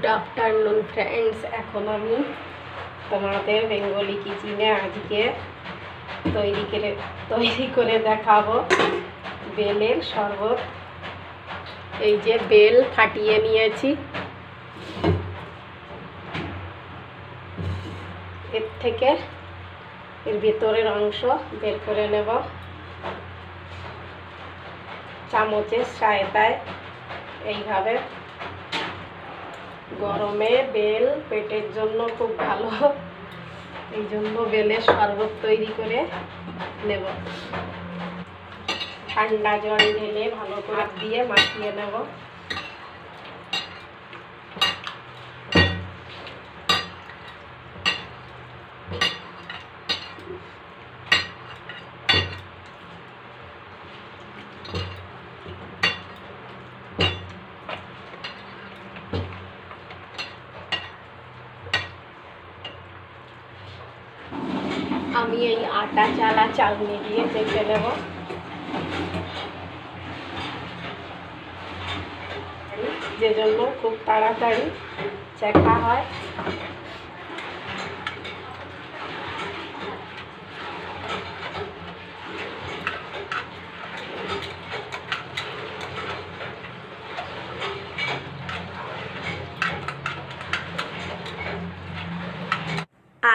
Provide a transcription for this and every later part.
Good afternoon friends এখন আমি তোমাদের বেঙ্গলি কিচেনে আজকে তৈরি করে তৈরি করে দেখাবো। বেলের শরবত। এই যে বেল ফাটিয়ে নিয়েছি। এর থেকে এর ভেতরের অংশ বের করে নেব। চামচের সহায়তায় এইভাবে গরমে বেল পেটের জন্য খুব ভালো। এই জন্য বেলের শরবত তৈরি করে নেব। ঠান্ডা জল ঢেলে ভালো করে দিয়ে মাখিয়ে নেব। আমি এই আটা চালা চালনি দিয়ে চেপে নেব যে জন্য খুব তাড়াতাড়ি চেখা হয়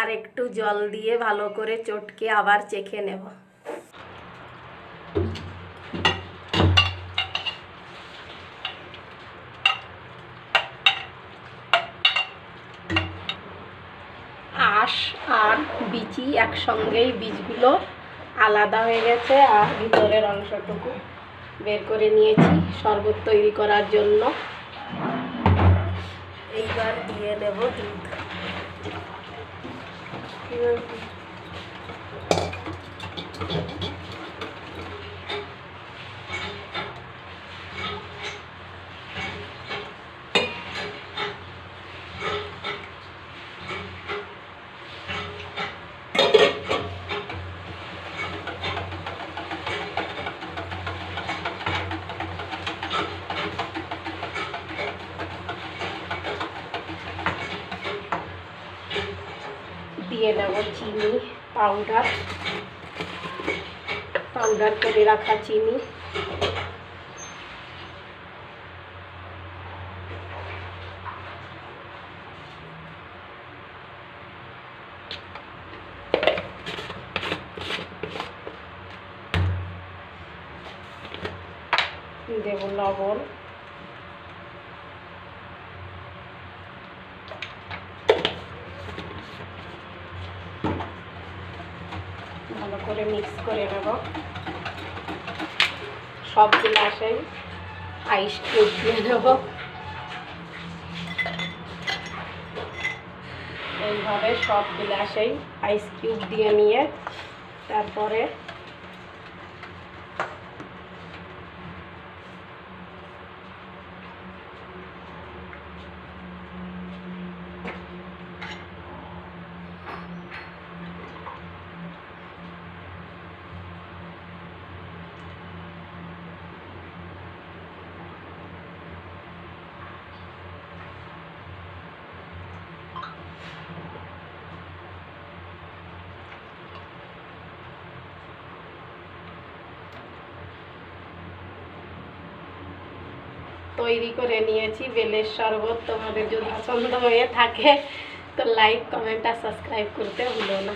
আর একটু জল দিয়ে ভালো করে চটকে আবার চেখে নেব। আঁশ আর বিচি একসঙ্গেই বীজগুলো আলাদা হয়ে গেছে আর ভিতরের অংশটুকু বের করে নিয়েছি শরবত তৈরি করার জন্য। এইবার দিয়ে দেব দুধ। you. দিয়ে দেব চিনি পাউডার পাউডার করে রাখা চিনি। দেব লবণ। ভালো করে মিক্স করে নেব। সব গ্লাসে আইস কিউব দিয়ে নেব এইভাবে সব গ্লাসেই আইস কিউব দিয়ে নিয়ে তারপরে তৈরি করে নিয়েছি, বেলের শরবত তোমাদের যদি পছন্দ হয়ে থাকে, তো লাইক কমেন্ট আর সাবস্ক্রাইব করতে ভুলো না।